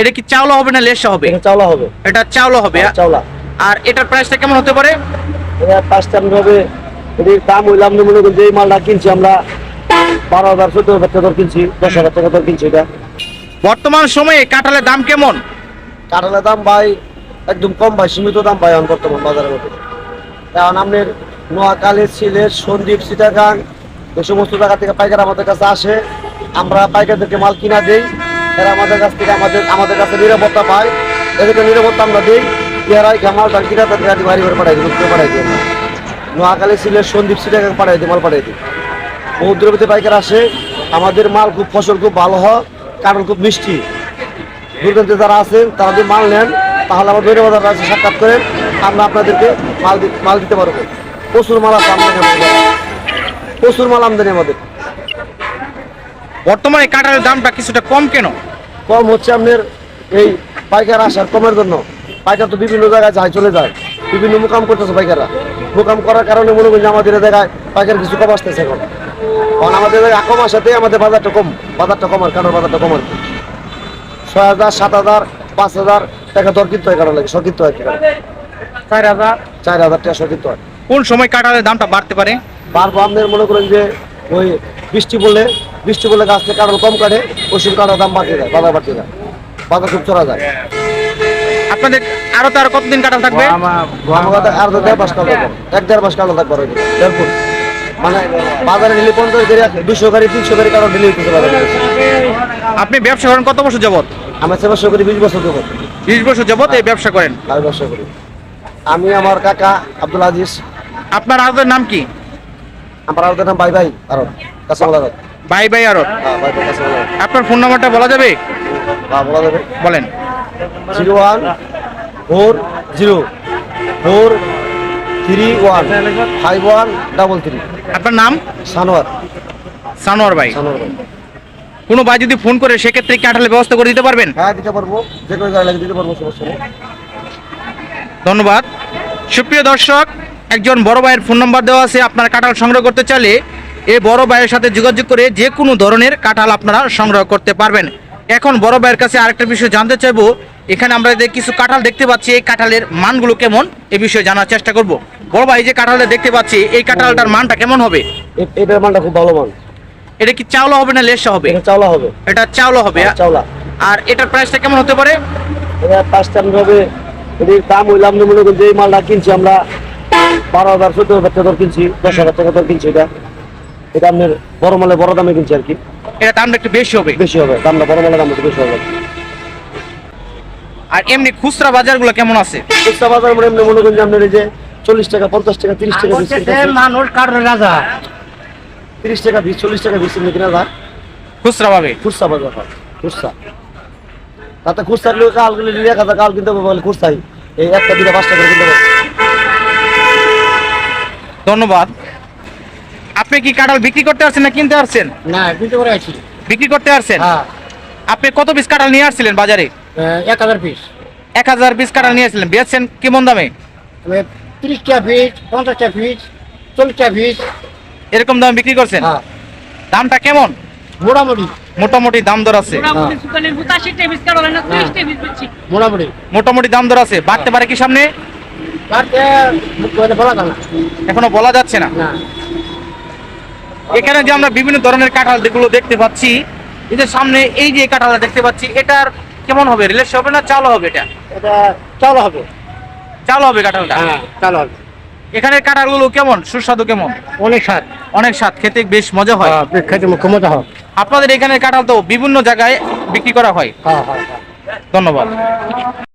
এটা কি চাওলা হবে না লেসা হবে? এটা চাওলা হবে। এটা চাওলা হবে চাওলা। আর এটার প্রাইসটা কেমন হতে পারে? এটা পাঁচটা হবে এটির দাম হইলাম মনে করেন যে মালটা কিনছি আমরা বারো হাজার চোদ্দ হাজার টাকা কিনছি দশ হাজার টাকা দর কিনছি এটা। বর্তমান সময়ে কাঁঠালের দাম কেমন? কাঁঠালের দাম ভাই একদম কম ভাই সীমিত দাম ভাই এখন বর্তমান বাজারের মধ্যে। এখন আপনার নোয়াখালী সিলেট সন্দীপ সিটাগাং এই সমস্ত জায়গা থেকে পাইকার আমাদের কাছে আসে। আমরা পাইকারদেরকে মাল কিনা দেই। এরা আমাদের কাছ থেকে আমাদের আমাদের কাছে নিরাপত্তা পায়। এদেরকে নিরাপত্তা আমরা দিই। এরাই মাল দান কিনা তাদের গাড়ি বাড়ি করে পাঠাই দিই ঘুরতে পাঠাই দিই নোয়াখালী সিলেট সন্দীপ সিটাগাং পাঠাই দিই, মাল পাঠাই দিই। বহু পাইকার আসে। আমাদের মাল খুব, ফসল খুব ভালো হয় কারণ খুব মিষ্টি। দূরদূরান্তে যারা আছেন, তারা যদি মাল নেন, তাহলে আমার দৈনিক বাজার আছে, সাক্ষাৎ করেন। আমরা আপনাদেরকে মাল মাল দিতে পারব। প্রচুর মাল আছে আমদানি প্রচুর মাল আমদানি আমাদের। বর্তমানে কাঁঠালের দামটা কিছুটা কম কেন? কম হচ্ছে আপনার এই পাইকার আসার কমের জন্য। পাইকার তো বিভিন্ন জায়গায় যায় চলে যায়। বিভিন্ন মোকাম করতেছে পাইকাররা। মোকাম করার কারণে মনে করি যে আমাদের জায়গায় পাইকার কিছু কম আসতেছে এখন। কারণ আমাদের জায়গায় কম আসাতে আমাদের বাজারটা কম বাজারটা কম আর কারোর বাজারটা কম আর কি। ছয় হাজার সাত হাজার পাঁচ হাজার টাকা দর কিনতে হয় কারণ লাগে সকিনতে হয় চার হাজার। চার হাজার টাকা সকিনতে হয়। কোন সময় কাঁঠালের দামটা বাড়তে পারে? বারবার আপনার মনে করেন যে ওই বৃষ্টি পড়লে বৃষ্টি পড়লে গাছ থেকে কাঁঠাল কম কাটে ওষুধ কাঁঠাল দাম বাড়তে যায় বাজার বাড়তে যায়। বাজার খুব চড়া যায়। আপনাদের আরও তো আরও কতদিন কাঁঠাল থাকবে? আর তো দেড় মাস কালো থাকবে। এক দেড় মাস কালো থাকবে আর মানে বাজারে নিলে পঞ্চাশ গাড়ি দুশো গাড়ি তিনশো গাড়ি কারও নিলে হইতেছে বাজারে। আপনি ব্যবসা করেন কত বছর যাবত আমার সেবাশো করি বিশ বছর দেবো বিশ বছর যাবত এই ব্যবসা করেন? আমি ব্যবসা করি। আমি আমার কাকা আব্দুল আজিজ। আপনার আরতের নাম কি? আমার আর নাম ভাই ভাই আরও কাঁচামাল আরও। বাই বাই আরত হ্যাঁ আপনার ফোন নাম্বারটা বলা যাবে? হ্যাঁ বলা যাবে। বলেন। Zero one four zero four three one five one double three. আপনার নাম? সানোয়ার। সানোয়ার ভাই। সানোয়ার ভাই। কোনো ভাই যদি ফোন করে সেক্ষেত্রে কাঁঠালের ব্যবস্থা করে দিতে পারবেন? হ্যাঁ দিতে পারব। যে কোনো গাড়ি লাগে দিতে পারব সমস্যা নেই। ধন্যবাদ। সুপ্রিয় দর্শক একজন বড় ভাইয়ের ফোন নাম্বার দেওয়া আছে আপনারা কাঁঠাল সংগ্রহ করতে চাইলে এই বড় ভাইয়ের সাথে যোগাযোগ করে যে কোনো ধরনের কাঁঠাল আপনারা সংগ্রহ করতে পারবেন। এখন বড় ভাইয়ের কাছে আরেকটা বিষয় জানতে চাইব এখানে আমরা যে কিছু কাঁঠাল দেখতে পাচ্ছি এই কাঁঠালের মানগুলো কেমন? এ বিষয়ে জানার চেষ্টা করব। বড় ভাই যে কাঁঠালটা দেখতে পাচ্ছি এই কাঁঠালটার মানটা কেমন হবে? এটার মানটা খুব ভালো মান। এটা কি চাওলা হবে না লেসা হবে? এটা চাওলা হবে। এটা চাওলা হবে চাওলা। আর এটার প্রাইসটা কেমন হতে পারে? এটা পাঁচটা হবে এটির দাম হইলাম মনে যে মালটা কিনছি আমরা বারো হাজার চোদ্দ হাজার টাকা কিনছি দশ হাজার টাকা দর কিনছি এটা। এটা আপনার বড় মালে বড় দামে কিনছি আর কি। এটা দামটা একটু বেশি হবে। বেশি হবে দামটা বড় মালের দাম একটু বেশি হবে। আর এমনি খুচরা বাজারগুলো কেমন আছে? খুচরা বাজার মানে এমনি মনে করেন যে আপনার এই যে চল্লিশ টাকা পঞ্চাশ টাকা তিরিশ টাকা বিশ মানুষ কাঠের রাজা। তিরিশ টাকা বিশ চল্লিশ টাকা বিশ এমনি কিনা যায় খুচরা ভাবে খুচরা বাজার হয় খুচরা। তাতে খুচরা লোক কাল গুলি এক হাজার কাল কিনতে হবে বলে খুচরাই। এই একটা দুটা পাঁচটা করে কিনতে হবে। ধন্যবাদ। আপনি কি কাঁঠাল বিক্রি করতে আসছেন না কিনতে আসছেন? না কিন্তু করে আছি বিক্রি করতে আসছেন? হ্যাঁ। আপনি কত পিস কাঁঠাল নিয়ে আসছিলেন বাজারে? এক হাজার পিস এক হাজার পিস কাঁঠাল নিয়ে আসছিলেন। বেচছেন কেমন দামে? ত্রিশটা পিস পঞ্চাশটা পিস চল্লিশটা পিস এরকম দামে বিক্রি করছেন? হ্যাঁ। দামটা কেমন? মোটামুটি। মোটামুটি দাম দর আছে। মোটামুটি দাম দর আছে। বাড়তে পারে কি সামনে? এখনও বলা যাচ্ছে না। এখানে যে আমরা বিভিন্ন ধরনের কাঁঠাল যেগুলো দেখতে পাচ্ছি এই যে সামনে এই যে কাঁঠালটা দেখতে পাচ্ছি এটার কেমন হবে? রিলেশ হবে না চালও হবে এটা? এটা চালু হবে। চালও হবে কাঁঠালটা? হ্যাঁ চালু হবে। এখানের কাঁঠালগুলো কেমন? সুস্বাদু কেমন? অনেক স্বাদ। অনেক স্বাদ। খেতে বেশ মজা হয়। হ্যাঁ, খেতে মজা হয়। আপনাদের এখানে কাঁঠাল তো বিভিন্ন জায়গায় বিক্রি করা হ্যাঁ হ্যাঁ। ধন্যবাদ।